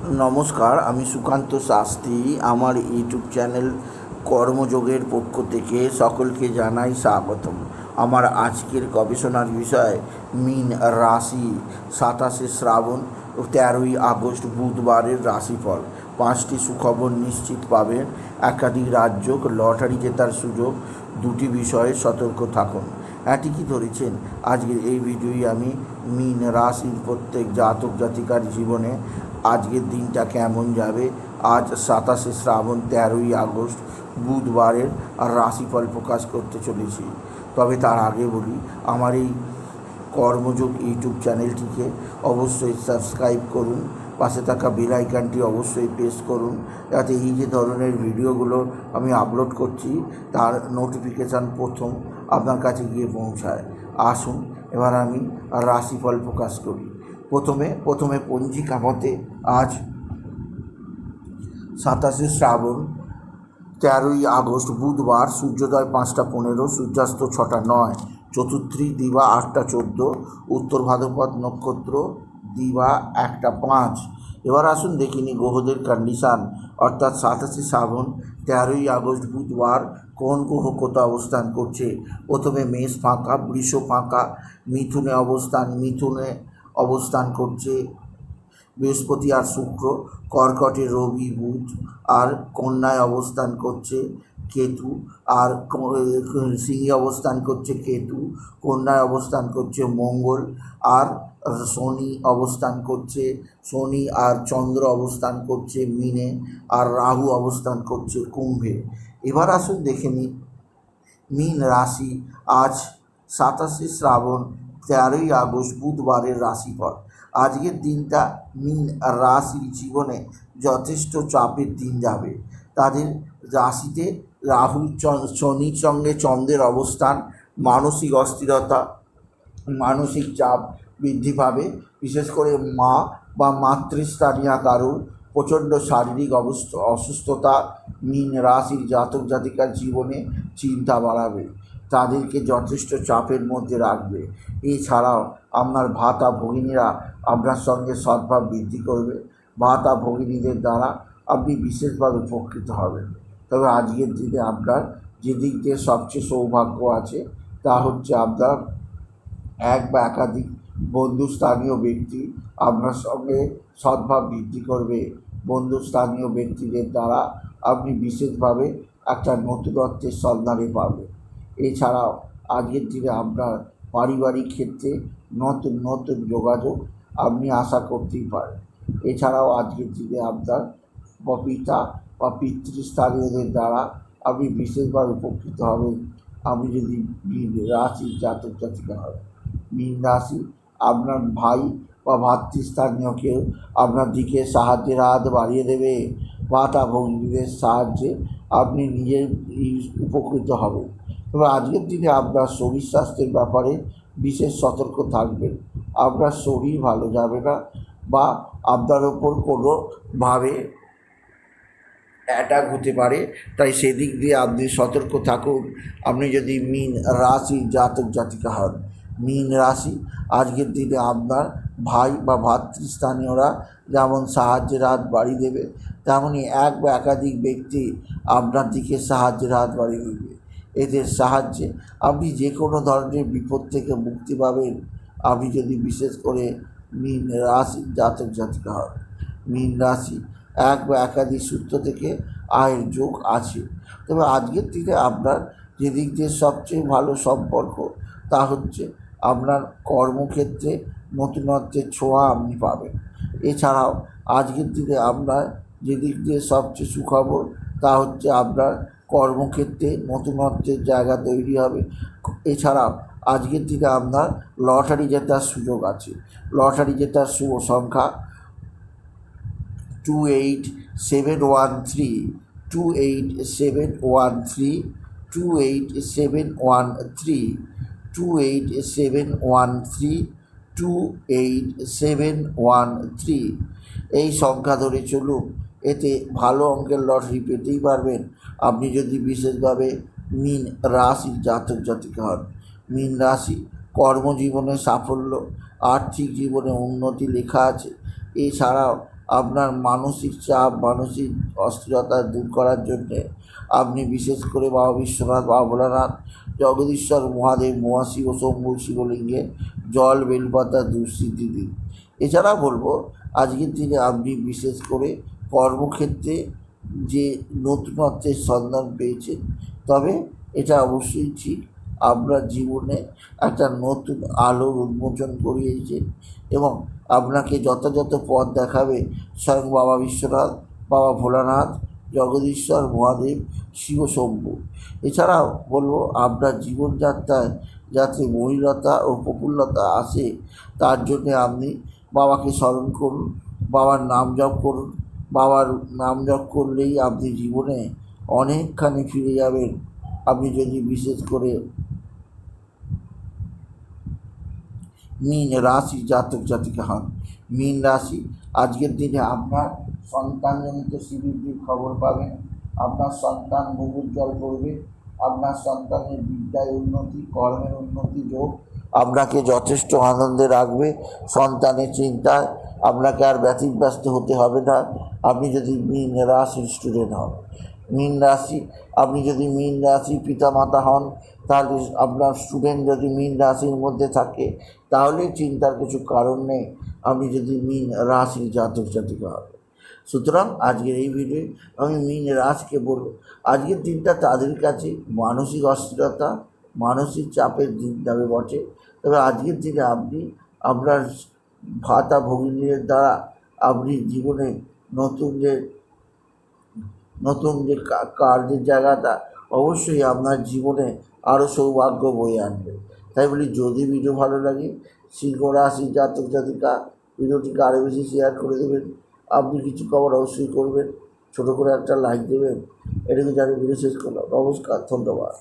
নমস্কার, আমি সুকান্ত শাস্ত্রী। আমার ইউটিউব চ্যানেল কর্মযোগের পক্ষ থেকে সকলকে জানাই স্বাগতম। আমার আজকের গবেষণার বিষয়, মিন রাশি সাতাশে শ্রাবণ তেরোই আগস্ট বুধবারের রাশিফল। পাঁচটি সুখবর নিশ্চিত পাবেন। একাধিক রাজ্য লটারি জেতার সুযোগ, দুটি বিষয়ে সতর্ক থাকুন। এটি কি ধরেছেন? আজকের এই ভিডিওই আমি মিন রাশির প্রত্যেক জাতক জাতিকার জীবনে আজকের দিনটা কেমন যাবে? আজ সাতাশে শ্রাবণ, তেরোই আগস্ট, বুধবারের রাশিফল প্রকাশ করতে চলেছি। তবে তার আগে বলি, আমার এই কর্মযোগ ইউটিউব চ্যানেলটিকে অবশ্যই সাবস্ক্রাইব করুন, পাশে থাকা বেল আইকনটি অবশ্যই প্রেস করুন, যাতে এই যে ধরনের ভিডিওগুলো আমি আপলোড করছি, তার নোটিফিকেশান প্রথম আপনার কাছে গিয়ে পৌঁছায়। আসুন, এবার আমি রাশিফল প্রকাশ করি। প্রথমে প্রথমে পঞ্জিকা মতে আজ সাতাশে শ্রাবণ, তেরোই আগস্ট বুধবার, সূর্যোদয় পাঁচটা পনেরো, সূর্যাস্ত ছটা নয়, চতুর্থী দিবা আটটা চোদ্দ, উত্তর ভাদ্রপদ নক্ষত্র দিবা একটা পাঁচ। এবার আসুন দেখিনি গ্রহদের কন্ডিশান অর্থাৎ সাতাশে শ্রাবণ, তেরোই আগস্ট বুধবার কোন গ্রহ কোথা অবস্থান করছে? প্রথমে মেষ ফাঁকা, বৃষ ফাঁকা, মিথুনে অবস্থান, মিথুনে অবস্থান করছে। বৃহস্পতি আর শুক্র, কর্কটে রবি, বুধ আর কন্যায় অবস্থান করছে কেতু আর সিংহে অবস্থান করছে কেতু, কন্যায় অবস্থান করছে মঙ্গল আর শনি অবস্থান করছে, শনি আর চন্দ্র অবস্থান করছে মিনে আর রাহু অবস্থান করছে কুম্ভে। এবার আসুন দেখে নিই। মীন রাশি আজ সাতাশে শ্রাবণ তেরোই আগস্ট বুধবারের রাশিফল। আজকের দিনটা মিন রাশির জীবনে যথেষ্ট চাপের দিন যাবে। তাদের রাশিতে রাহু চ- শনির সঙ্গে চন্দ্রের অবস্থান, মানসিক অস্থিরতা, মানসিক চাপ বৃদ্ধি পাবে। বিশেষ করে মা বা মাতৃস্থানীয় কারোর প্রচণ্ড শারীরিক অবস্থ অসুস্থতা মীন রাশির জাতক জাতিকার জীবনে চিন্তা বাড়াবে। তাদেরকে যথেষ্ট চাপের মধ্যে রাখবে। এছাড়াও আপনার ভাতা ভগিনীরা আপনার সঙ্গে সদ্ভাব বৃদ্ধি করবে। ভাতা ভগিনীদের দ্বারা আপনি বিশেষভাবে উপকৃত হবেন। তবে আজকের দিনে আপনার যে দিক দিয়ে সবচেয়ে সৌভাগ্য আছে, তা হচ্ছে আপনার এক বা একাধিক বন্ধুস্থানীয় ব্যক্তি আপনার সঙ্গে সদ্ভাব বৃদ্ধি করবে। বন্ধুস্থানীয় ব্যক্তিদের দ্বারা আপনি বিশেষভাবে একটা নতুনত্বের সন্ধানে পাবেন। এছাড়াও আজকের দিনে আপনার পারিবারিক ক্ষেত্রে নতুন নতুন যোগাযোগ আপনি আশা করতেই পারেন। এছাড়াও আজকের দিনে আপনার পিতা বা পিতৃস্থানীয়দের দ্বারা আপনি বিশেষভাবে উপকৃত হবেন। আপনি যদি মীন রাশির জাতক জাতিকা হন, মীন রাশি আপনার ভাই বা ভাতৃস্থানীয় কেউ আপনার দিকে সাহায্যের হাত বাড়িয়ে দেবে। ভাতা ভঙ্গিদের সাহায্যে আপনি নিজের উপকৃত হবেন। তবে আজকের দিনে আপনার শরীর স্বাস্থ্যের ব্যাপারে বিশেষ সতর্ক থাকবেন। আপনার শরীর ভালো যাবে না বা আপনার ওপর কোনোভাবে অ্যাটাক হতে পারে। তাই সেদিক দিয়ে আপনি সতর্ক থাকুন। আপনি যদি মিন রাশি জাতক জাতিকা হন, মিন রাশি, আজকের দিনে আপনার ভাই বা ভাতৃস্থানীয়রা যেমন সাহায্যের হাত বাড়িয়ে দেবে তেমনই এক বা একাধিক ব্যক্তি আপনার দিকে সাহায্যের হাত বাড়িয়ে দেবে। এদের সাহায্যে। আপনি যে কোনো ধরনের বিপদ থেকে মুক্তি পাবেন। আপনি যদি বিশেষ করে মিন রাশির জাতক জাতিকা হন। মীন রাশি এক বা একাধিক সূত্র থেকে আয়ের যোগ আছে। তবে আজকের দিনে আপনার যে দিক দিয়ে সবচেয়ে ভালো সম্পর্ক তা হচ্ছে আপনার কর্মক্ষেত্রে নতুনত্বের ছোঁয়া আপনি পাবেন। এছাড়াও আজকের দিনে আপনার যে দিক দিয়ে সবচেয়ে সুখবর তা হচ্ছে আপনার কর্মক্ষেত্রে নতুনত্বের জায়গা তৈরি হবে। এছাড়া আজকের দিনে আপনার লটারি জেতার সুযোগ আছে। লটারি জেতার শুভ সংখ্যা two eight seven one three two eight seven one three two eight seven one three two eight seven one three two eight seven one three এই সংখ্যা ধরে চলুন। এতে ভালো অঙ্কের লটারি পেতেই পারবেন। আপনি যদি বিশেষভাবে মিন রাশির জাতক জাতিকা হন, মিন রাশি কর্মজীবনে সাফল্য, আর্থিক জীবনে উন্নতি লেখা আছে। এছাড়াও আপনার মানসিক চাপ, মানসিক অস্থিরতা দূর করার জন্যে আপনি বিশেষ করে বাবা বিশ্বনাথ, বাবা ভোলানাথ, জগদীশ্বর, মহাদেব মহাশিব শম্ভু শিবলিঙ্গে জল, বেলপাতা দুঃস্মৃতি দিন। এছাড়া বলব, আজকের দিনে আপনি বিশেষ করে কর্মক্ষেত্রে যে নতুনত্বের সন্ধান পেয়েছেন তবে এটা অবশ্যই ঠিক। আপনার জীবনে একটা নতুন আলোর উন্মোচন করিয়েছে এবং আপনাকে যথাযথ পথ দেখাবে স্বয়ং বাবা বিশ্বনাথ, বাবা ভোলানাথ, জগদীশ্বর, মহাদেব শিবশম্ভু এছাড়াও বলব, আপনার জীবনযাত্রায় যাতে মহিলতা ও প্রফুল্লতা আসে, তার জন্যে আপনি বাবাকে স্মরণ করুন, বাবার নাম জপ করুন বাবার নাম জপ করলেই আপনি জীবনে অনেকখানি ফিরে যাবেন। আপনি যদি বিশেষ করে মীন রাশি জাতক জাতিকা হন। মীন রাশি, আজকের দিনে আপনার সন্তানজনিত শিবিরটির খবর পাবেন। আপনার সন্তান উজ্জ্বল করবে। আপনার সন্তানের বিদ্যায় উন্নতি, কর্মের উন্নতি যোগ আপনাকে যথেষ্ট আনন্দে রাখবে। সন্তানের চিন্তায় আপনাকে আর ব্যতিব্যস্ত হতে হবে না। আপনি যদি মীন রাশির স্টুডেন্ট হন, মীন রাশি, আপনি যদি মীন রাশি পিতামাতা হন, তাহলে আপনার স্টুডেন্ট যদি মীন রাশির মধ্যে থাকে, তাহলে চিন্তার কিছু কারণ নেই। আপনি যদি মীন রাশির জাতক জাতিকা হবে সুতরাং আজকের এই ভিডিও আমি মীন রাশিকে বলব, আজকের দিনটা তাদের কাছে মানসিক অস্থিরতা, মানসিক চাপের দিন যাবে বটে। তবে আজকের দিনে আপনি আপনার ভাতা ভগিনীদের দ্বারা আপনি জীবনে নতুন যে নতুন যে কার্যের জায়গাটা অবশ্যই আপনার জীবনে আরও সৌভাগ্য বয়ে আনবে। তাই বলি, যদি ভিডিও ভালো লাগে সিংহ রাশি, জাতক, জাতিকা, ভিডিওটিকে আরও বেশি শেয়ার করে দেবেন। আপনি কিছু খবর অবশ্যই করবেন। ছোটো করে একটা লাইক দেবেন। এটুকু জানি ভিডিও শেষ করলাম। নমস্কার, ধন্যবাদ।